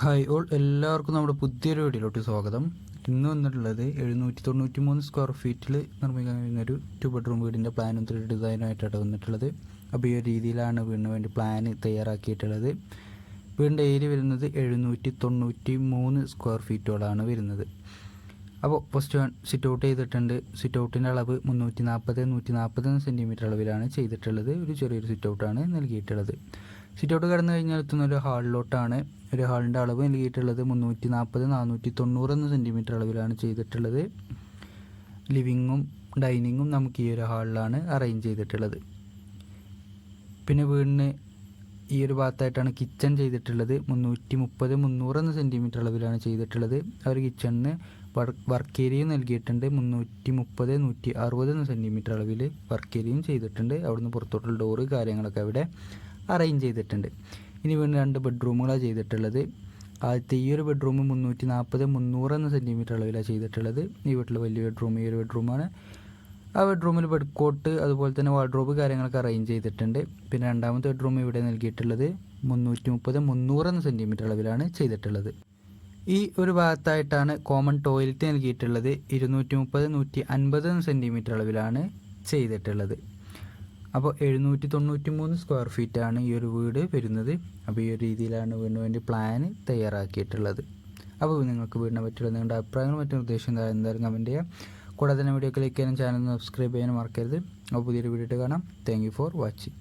Hi all എല്ലാവർക്കും നമ്മുടെ പുതിയൊരു വീഡിയോയിലോട്ട് സ്വാഗതം. ഇന്ന് വന്നിട്ടുള്ളത് എഴുന്നൂറ്റി തൊണ്ണൂറ്റി മൂന്ന് സ്ക്വയർ ഫീറ്റിൽ നിർമ്മിക്കാൻ കഴിയുന്ന ഒരു ടു ബെഡ്റൂം വീടിന്റെ പ്ലാനും ത്രീ ഡിസൈനായിട്ടാണ് വന്നിട്ടുള്ളത്. അപ്പോൾ ഈ ഒരു രീതിയിലാണ് വീടിന് വേണ്ടി പ്ലാൻ തയ്യാറാക്കിയിട്ടുള്ളത്. വീടിന്റെ ഏരിയ വരുന്നത് എഴുന്നൂറ്റി തൊണ്ണൂറ്റി മൂന്ന് സ്ക്വയർ ഫീറ്റോളാണ് വരുന്നത്. അപ്പോൾ ഫസ്റ്റ് വൺ സിറ്റ് ഔട്ട് ചെയ്തിട്ടുണ്ട്. സിറ്റ് ഔട്ടിന്റെ അളവ് മുന്നൂറ്റി നാൽപ്പത് നൂറ്റി നാൽപ്പത് സെന്റിമീറ്റർ അളവിലാണ് ചെയ്തിട്ടുള്ളത്. ഒരു ചെറിയൊരു സിറ്റ് ഔട്ടാണ് നൽകിയിട്ടുള്ളത്. സിറ്റ് ഔട്ട് കടന്നു കഴിഞ്ഞാൽ എത്തുന്ന ഒരു ഹാളിലോട്ടാണ് ഒരു ഹാളിന്റെ അളവ് നൽകിയിട്ടുള്ളത് മുന്നൂറ്റി നാൽപ്പത് നാനൂറ്റി തൊണ്ണൂറ് എന്ന സെന്റിമീറ്റർ അളവിലാണ് ചെയ്തിട്ടുള്ളത് ലിവിങ്ങും ഡൈനിങ്ങും നമുക്ക് ഈ ഒരു ഹാളിലാണ് അറേഞ്ച് ചെയ്തിട്ടുള്ളത്. പിന്നെ വീടിന് ഈ ഒരു ഭാഗത്തായിട്ടാണ് കിച്ചൺ ചെയ്തിട്ടുള്ളത്. മുന്നൂറ്റി മുപ്പത് മുന്നൂറ് എന്ന സെന്റിമീറ്റർ അളവിലാണ് ചെയ്തിട്ടുള്ളത്. ആ ഒരു കിച്ചണിന് വർക്ക് ഏരിയയും നൽകിയിട്ടുണ്ട് മുന്നൂറ്റി മുപ്പത് നൂറ്റി അറുപത് എന്ന സെന്റിമീറ്റർ അളവിൽ വർക്ക് ഏരിയയും ചെയ്തിട്ടുണ്ട്. അവിടുന്ന് പുറത്തോട്ടുള്ള ഡോറ് കാര്യങ്ങളൊക്കെ അവിടെ അറേഞ്ച് ചെയ്തിട്ടുണ്ട്. ഇനി വീണ്ടും രണ്ട് ബെഡ്റൂമുകളാണ് ചെയ്തിട്ടുള്ളത്. ആദ്യത്തെ ഈ ഒരു ബെഡ്റൂം മുന്നൂറ്റി നാൽപ്പത് മുന്നൂറ് എന്ന സെന്റിമീറ്റർ അളവിലാണ് ചെയ്തിട്ടുള്ളത്. ഈ വീട്ടിൽ വലിയ ബെഡ്റൂം ഈ ഒരു ബെഡ്റൂമാണ് ആ ബെഡ്റൂമിൽ ബെഡ് കോട്ട് അതുപോലെ തന്നെ വാർഡ്രോബ് കാര്യങ്ങളൊക്കെ അറേഞ്ച് ചെയ്തിട്ടുണ്ട്. പിന്നെ രണ്ടാമത്തെ ബെഡ്റൂം ഇവിടെ നൽകിയിട്ടുള്ളത് മുന്നൂറ്റി മുപ്പത് മുന്നൂറ് എന്ന സെന്റിമീറ്റർ അളവിലാണ് ചെയ്തിട്ടുള്ളത്. ഈ ഒരു ഭാഗത്തായിട്ടാണ് കോമൺ ടോയ്ലറ്റ് നൽകിയിട്ടുള്ളത്. ഇരുന്നൂറ്റി മുപ്പത് നൂറ്റി അൻപത് സെന്റിമീറ്റർ അളവിലാണ് ചെയ്തിട്ടുള്ളത്. അപ്പോൾ എഴുന്നൂറ്റി തൊണ്ണൂറ്റി മൂന്ന് സ്ക്വയർ ഫീറ്റാണ് ഈ ഒരു വീട് വരുന്നത്. അപ്പോൾ ഈ ഒരു രീതിയിലാണ് വീടിന് വേണ്ടി പ്ലാൻ തയ്യാറാക്കിയിട്ടുള്ളത്. അപ്പോൾ നിങ്ങൾക്ക് വീടിനെ പറ്റിയുള്ള നിങ്ങളുടെ അഭിപ്രായങ്ങളും മറ്റു നിർദ്ദേശം എന്തായാലും കമന്റ് ചെയ്യാം. കൂടാതെ തന്നെ വീഡിയോ ക്ലിക്ക് ചെയ്യാനും ചാനൽ സബ്സ്ക്രൈബ് ചെയ്യാനും മറക്കരുത്. അപ്പോൾ പുതിയൊരു വീഡിയോ കാണാം. Thank for watching